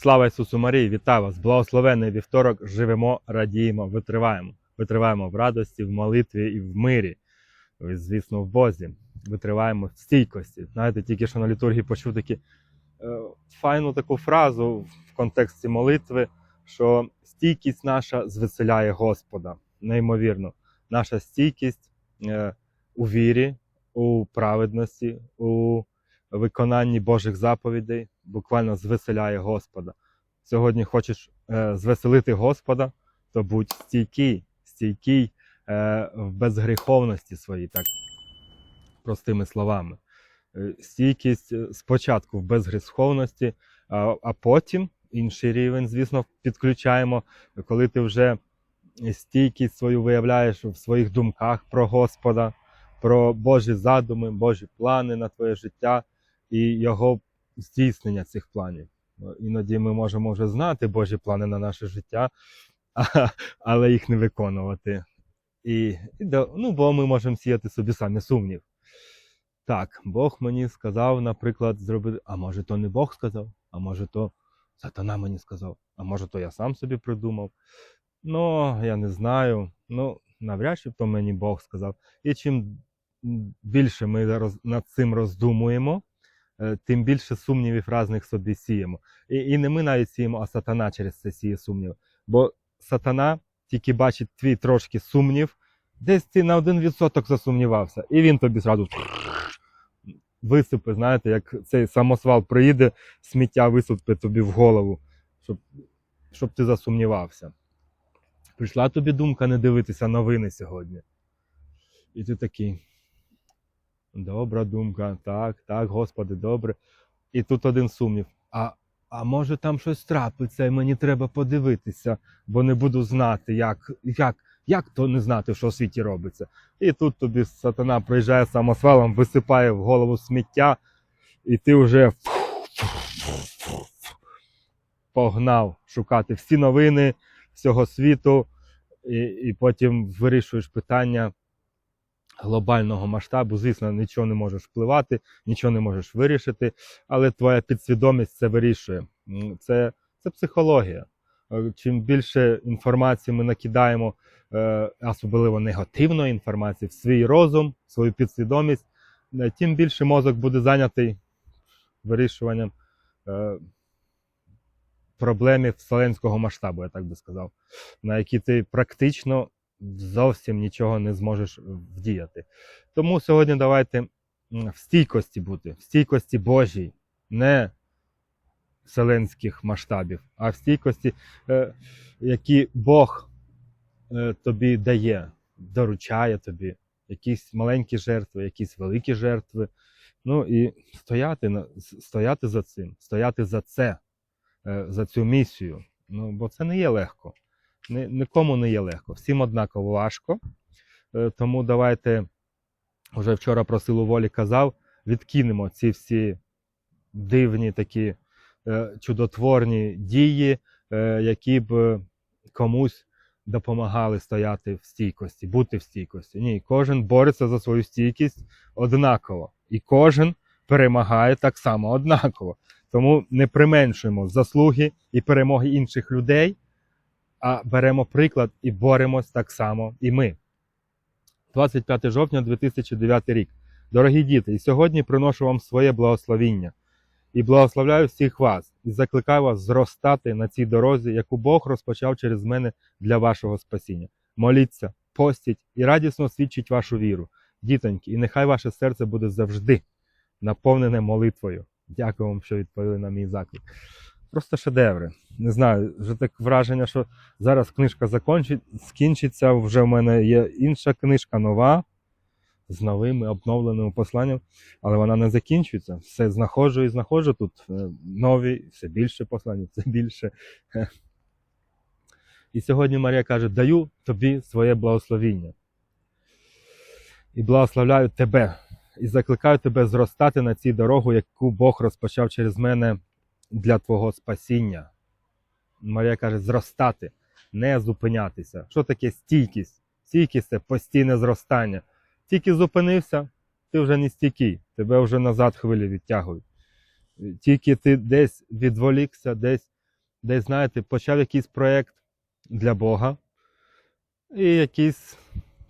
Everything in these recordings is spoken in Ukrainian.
Слава Ісусу Марії, вітаю вас! Благословенний вівторок! Живемо, радіємо, витриваємо. Витриваємо в радості, в молитві і в мирі. Звісно, в Бозі. Витриваємо в стійкості. Знаєте, тільки що на літургії почув такі е, файну таку фразу в контексті молитви, що стійкість наша звеселяє Господа. Неймовірно, наша стійкість е, у вірі, у праведності, у виконанні Божих заповідей буквально звеселяє Господа. Сьогодні хочеш е, звеселити Господа, то будь стійкий, стійкий е, в безгріховності своїй, так простими словами. Е, стійкість е, спочатку в безгріховності, а, а потім інший рівень, звісно, підключаємо, коли ти вже стійкість свою виявляєш в своїх думках про Господа, про Божі задуми, Божі плани на твоє життя і його здійснення цих планів. Ну, Іноді ми можемо вже знати Божі плани на наше життя, але їх не виконувати. І, і ну, бо ми можемо сіяти собі самі сумнів. Так, Бог мені сказав, наприклад, зробити, а може то не Бог сказав, а може то сатана мені сказав, а може то я сам собі придумав. Ну, я не знаю. Ну, навряд чи то мені Бог сказав. І чим більше ми над цим роздумуємо, тим більше сумнівів різних собі сіємо. І, і не ми навіть сіємо, а сатана через це сіє сумнів. Бо сатана тільки бачить твій трошки сумнів, десь ти на один відсоток засумнівався, і він тобі зразу висипе, знаєте, як цей самосвал приїде, сміття висипе тобі в голову, щоб, щоб ти засумнівався. Прийшла тобі думка не дивитися новини сьогодні. І ти такий. Добра думка, так, так, Господи, добре. І тут один сумнів. А, а може там щось трапиться, і мені треба подивитися, бо не буду знати, як, як, як то не знати, що в світі робиться. І тут тобі сатана приїжджає самосвалом, висипає в голову сміття, і ти вже погнав шукати всі новини всього світу, і, і потім вирішуєш питання глобального масштабу. Звісно, нічого не можеш впливати, нічого не можеш вирішити, але твоя підсвідомість це вирішує. Це, це психологія. Е, Чим більше інформації ми накидаємо, е, особливо негативної інформації, в свій розум, в свою підсвідомість, е, тим більше мозок буде зайнятий вирішуванням проблемів вселенського масштабу, я так би сказав, на які ти практично зовсім нічого не зможеш вдіяти. Тому сьогодні давайте в стійкості бути, в стійкості Божій, не вселенських масштабів, а в стійкості, е, які Бог е, тобі дає, доручає тобі якісь маленькі жертви, якісь великі жертви. Ну і стояти, стояти за цим, стояти за це, е, за цю місію. Ну, бо це не є легко. Ні- Нікому не є легко. Всім однаково важко. Е, Тому давайте, вже вчора про силу волі казав, відкинемо ці всі дивні такі е, чудотворні дії, е, які б комусь допомагали стояти в стійкості, бути в стійкості. Ні, кожен бореться за свою стійкість однаково. І кожен перемагає так само однаково. Тому не применшуємо заслуги і перемоги інших людей, а беремо приклад і боремось так само і ми. 25 жовтня 2009 рік. Дорогі діти, і сьогодні приношу вам своє благословіння і благословляю всіх вас і закликаю вас зростати на цій дорозі, яку Бог розпочав через мене для вашого спасіння. Моліться, постіть і радісно свідчить вашу віру, дітоньки, і нехай ваше серце буде завжди наповнене молитвою. Дякую вам, що відповіли на мій заклик. Просто шедеври. Не знаю, вже так враження, що зараз книжка закончить, скінчиться. Вже в мене є інша книжка нова з новими обновленими посланням, але вона не закінчується. Все знаходжу і знаходжу тут е, нові, все більше послання, все більше. І сьогодні Марія каже: даю тобі своє благословіння. І благословляю тебе, і закликаю тебе зростати на цій дорогу, яку Бог розпочав через мене для твого спасіння. Марія каже: зростати, не зупинятися. Що таке стійкість? Стійкість це постійне зростання. Тільки зупинився, ти вже не стійкий, тебе вже назад хвилі відтягують. Тільки ти десь відволікся, десь десь, знаєте, почав якийсь проєкт для Бога, і якісь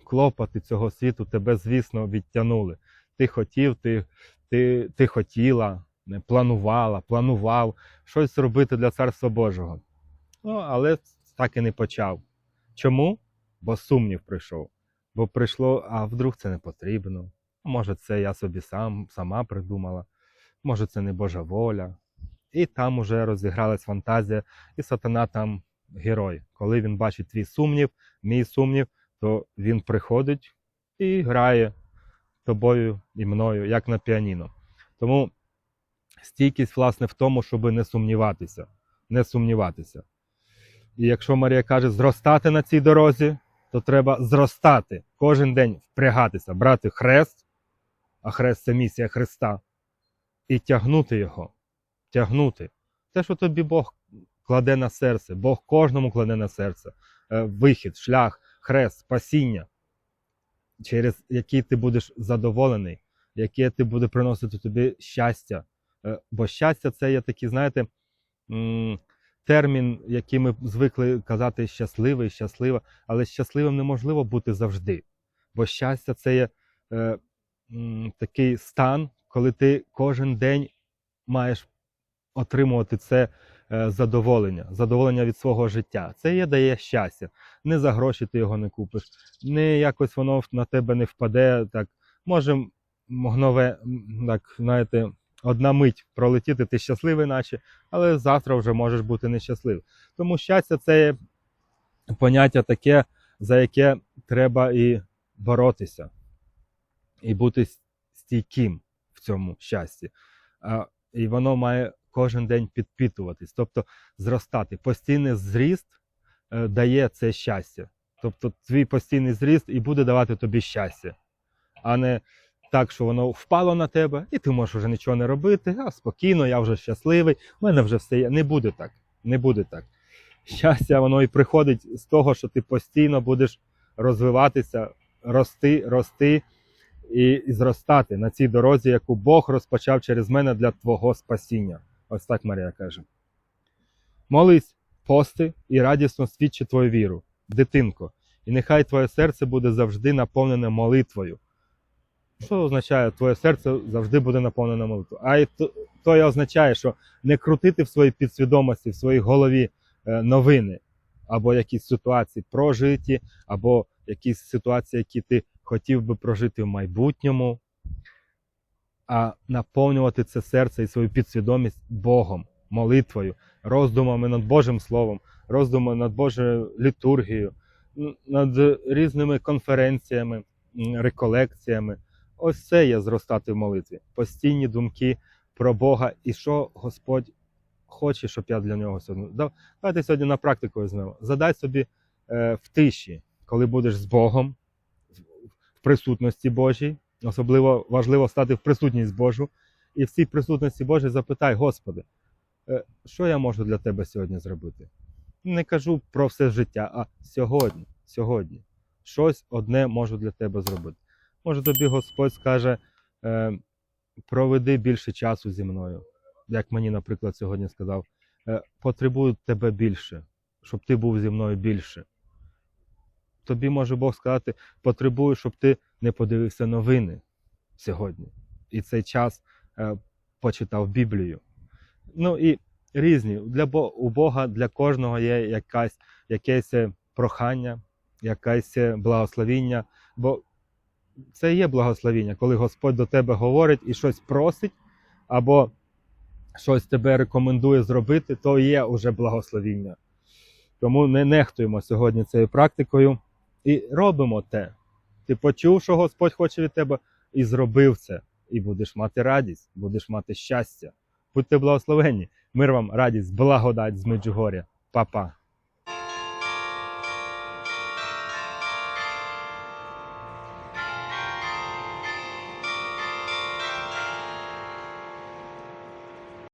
клопоти цього світу тебе, звісно, відтягнули. Ти хотів, ти, ти, ти хотіла, планувала, планував щось робити для Царства Божого. Ну, але так і не почав. Чому? Бо сумнів прийшов. Бо прийшло, а вдруг це не потрібно. Може, це я собі сам, сама придумала, може, це не Божа воля. І там уже розігралась фантазія, і сатана там герой. Коли він бачить твій сумнів, мій сумнів, то він приходить і грає тобою і мною, як на піаніно. Тому стійкість, власне, в тому, щоб не сумніватися. Не сумніватися. І якщо Марія каже зростати на цій дорозі, то треба зростати кожен день впрягатися, брати хрест, а хрест це місія Христа, і тягнути його. Тягнути. Те, що тобі Бог кладе на серце, Бог кожному кладе на серце. Е, Вихід, шлях, хрест, спасіння, через який ти будеш задоволений, яке ти буде приносити тобі щастя. Е, Бо щастя це є такий, знаєте, термін, який ми звикли казати щасливий, щаслива, але щасливим неможливо бути завжди. Бо щастя це є е, такий стан, коли ти кожен день маєш отримувати це е, задоволення, задоволення від свого життя. Це є дає щастя. Не за гроші ти його не купиш, не якось воно на тебе не впаде. Так може мгнове, так знаєте, одна мить пролетіти, ти щасливий, наче, але завтра вже можеш бути нещасливим. Тому щастя це поняття таке, за яке треба і боротися, і бути стійким в цьому щасті. І воно має кожен день підпитуватись, тобто зростати. Постійний зріст е, дає це щастя. Тобто твій постійний зріст і буде давати тобі щастя, а не так, що воно впало на тебе, і ти можеш вже нічого не робити, а спокійно, я вже щасливий, в мене вже все є. Не буде так. Не буде так. Щастя, воно і приходить з того, що ти постійно будеш розвиватися, рости, рости і, і зростати на цій дорозі, яку Бог розпочав через мене для твого спасіння. Ось так Марія каже. Молись, пости і радісно свідчи твою віру, дитинко, і нехай твоє серце буде завжди наповнене молитвою. Що означає, твоє серце завжди буде наповнене молитвою? А й то, то і означає, що не крутити в своїй підсвідомості, в своїй голові е, новини або якісь ситуації прожиті, або якісь ситуації, які ти хотів би прожити в майбутньому, а наповнювати це серце і свою підсвідомість Богом, молитвою, роздумами над Божим Словом, роздумами над Божою літургією, над різними конференціями, реколекціями. Ось це є зростати в молитві. Постійні думки про Бога і що Господь хоче, щоб я для нього сьогодні. Давайте сьогодні на практику візьмемо. Задай собі е, в тиші, коли будеш з Богом, в присутності Божій. Особливо важливо стати в присутність Божу. І в цій присутності Божій запитай, Господи, е, що я можу для Тебе сьогодні зробити? Не кажу про все життя, а сьогодні, сьогодні. Щось одне можу для тебе зробити. Може тобі Господь скаже, е, проведи більше часу зі мною, як мені, наприклад, сьогодні сказав, е, потребую тебе більше, щоб ти був зі мною більше. Тобі може Бог сказати, потребую, щоб ти не подивився новини сьогодні. І цей час е, почитав Біблію. Ну і різні. Для у Бога для кожного є якась, якесь прохання, якесь благословіння. Бо це є благословіння, коли Господь до тебе говорить і щось просить, або щось тебе рекомендує зробити, то є уже благословіння. Тому не нехтуємо сьогодні цією практикою і робимо те. Ти почув, що Господь хоче від тебе, і зробив це. І будеш мати радість, будеш мати щастя. Будьте благословенні. Мир вам, радість, благодать з Меджугоря. Па-па.